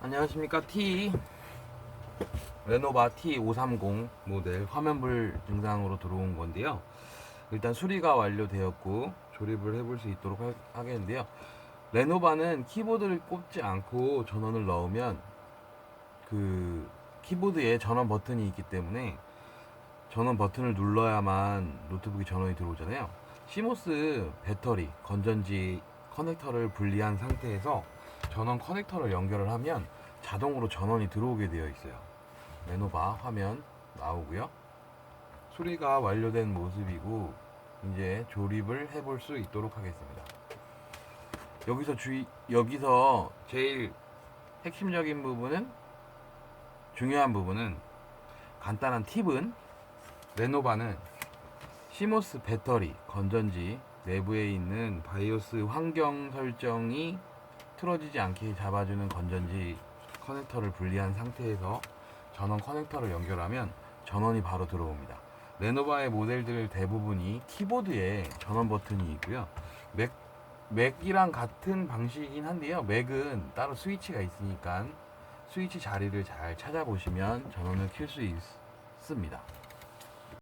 안녕하십니까 T. 레노바 T530 모델 화면불 증상으로 들어온 건데요. 일단 수리가 완료되었고 조립을 해볼 수 있도록 하- 하겠는데요. 레노바는 키보드를 꼽지 않고 전원을 넣으면 그 키보드에 전원 버튼이 있기 때문에 전원 버튼을 눌러야만 노트북이 전원이 들어오잖아요. 시모스 배터리 건전지 커넥터를 분리한 상태에서 전원 커넥터를 연결을 하면 자동으로 전원이 들어오게 되어 있어요. 레노바 화면 나오고요. 수리가 완료된 모습이고 이제 조립을 해볼 수 있도록 하겠습니다. 여기서 주의 여기서 제일 핵심적인 부분은 중요한 부분은 간단한 팁은 레노바는 시모스 배터리 건전지 내부에 있는 바이오스 환경 설정이 틀어지지 않게 잡아주는 건전지 커넥터를 분리한 상태에서 전원 커넥터를 연결하면 전원이 바로 들어옵니다. 레노바의 모델들 대부분이 키보드에 전원 버튼이 있고요. 맥, 맥이랑 같은 방식이긴 한데요. 맥은 따로 스위치가 있으니까 스위치 자리를 잘 찾아보시면 전원을 킬 수 있습니다.